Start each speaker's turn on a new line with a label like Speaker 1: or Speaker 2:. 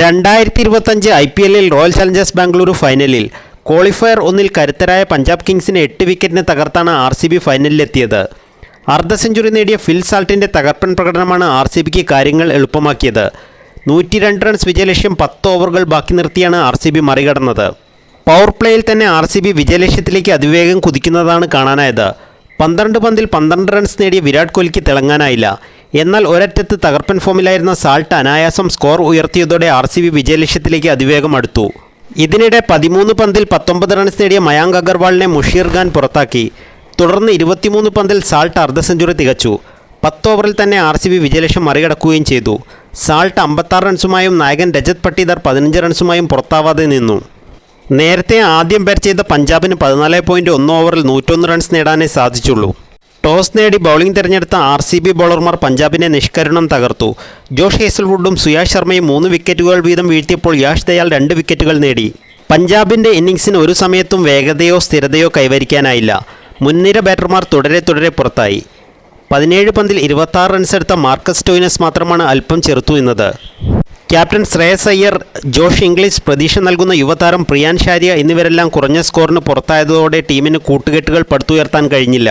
Speaker 1: രണ്ടായിരത്തി ഇരുപത്തഞ്ച് I P എല്ലിൽ റോയൽ ചലഞ്ചേഴ്സ് ബാംഗ്ലൂരു ഫൈനലിൽ. ക്വാളിഫയർ ഒന്നിൽ കരുത്തരായ പഞ്ചാബ് കിങ്സിനെ എട്ട് വിക്കറ്റിന് തകർത്താണ് ആർ സി ബി ഫൈനലിലെത്തിയത്. അർദ്ധ സെഞ്ചുറി നേടിയ ഫിൽ സാൾട്ടിന്റെ തകർപ്പൻ പ്രകടനമാണ് ആർ സി ബിക്ക് കാര്യങ്ങൾ എളുപ്പമാക്കിയത്. നൂറ്റി രണ്ട് റൺസ് വിജയലക്ഷ്യം പത്ത് ഓവറുകൾ ബാക്കി നിർത്തിയാണ് ആർ സി ബി മറികടന്നത്. പവർ പ്ലേയിൽ തന്നെ ആർ സി ബി വിജയലക്ഷ്യത്തിലേക്ക് അതിവേഗം കുതിക്കുന്നതാണ് കാണാനായത്. പന്ത്രണ്ട് പന്തിൽ പന്ത്രണ്ട് റൺസ് നേടിയ വിരാട് കോഹ്ലിക്ക് തിളങ്ങാനായില്ല. എന്നാൽ ഒരറ്റത്ത് തകർപ്പൻ ഫോമിലായിരുന്ന സാൾട്ട് അനായാസം സ്കോർ ഉയർത്തിയതോടെ ആർ സി ബി വിജയലക്ഷ്യത്തിലേക്ക് അതിവേഗം അടുത്തു. ഇതിനിടെ പതിമൂന്ന് പന്തിൽ പത്തൊമ്പത് റൺസ് നേടിയ മയാങ്ക് അഗർവാളിനെ മുഷീർ ഖാൻ പുറത്താക്കി. തുടർന്ന് ഇരുപത്തിമൂന്ന് പന്തിൽ സാൾട്ട് അർദ്ധ സെഞ്ചുറി തികച്ചു. പത്ത് ഓവറിൽ തന്നെ ആർ സി ബി വിജയലക്ഷ്യം മറികടക്കുകയും ചെയ്തു. സാൾട്ട് അമ്പത്താറ് റൺസുമായും നായകൻ രജത് പട്ടീദാർ പതിനഞ്ച് റൺസുമായും പുറത്താവാതെ നിന്നു. നേരത്തെ ആദ്യം ബാറ്റ് ചെയ്ത പഞ്ചാബിന് പതിനാല് പോയിന്റ് ഒന്ന് ഓവറിൽ നൂറ്റൊന്ന് റൺസ് നേടാനേ സാധിച്ചുള്ളൂ. ടോസ് നേടി ബൗളിംഗ് തിരഞ്ഞെടുത്ത ആർ സി ബി ബൗളർമാർ പഞ്ചാബിനെ നിഷ്കരണം തകർത്തു. ജോഷ് ഹേസൽവുഡും സുയാഷ് ശർമ്മയും മൂന്ന് വിക്കറ്റുകൾ വീതം വീഴ്ത്തിയപ്പോൾ യാഷ് ദയാൽ രണ്ട് വിക്കറ്റുകൾ നേടി. പഞ്ചാബിന്റെ ഇന്നിങ്സിന് ഒരു സമയത്തും വേഗതയോ സ്ഥിരതയോ കൈവരിക്കാനായില്ല. മുൻനിര ബാറ്റർമാർ തുടരെ തുടരെ പുറത്തായി. പതിനേഴ് പന്തിൽ ഇരുപത്താറ് റൺസെടുത്ത മാർക്കസ് ടോയിനസ് മാത്രമാണ് അല്പം ചെറുത്തു നിന്നത്. Captain Shreyas Iyer Josh Inglis പ്രതീക്ഷ നൽകുന്ന യുവതാരം പ്രിയാൻ ഷാരിയ എന്നിവരെല്ലാം കുറഞ്ഞ സ്കോറിന് പുറത്തായതോടെ ടീമിന് കൂട്ടുകെട്ടുകൾ പടുത്തുയർത്താൻ കഴിഞ്ഞില്ല.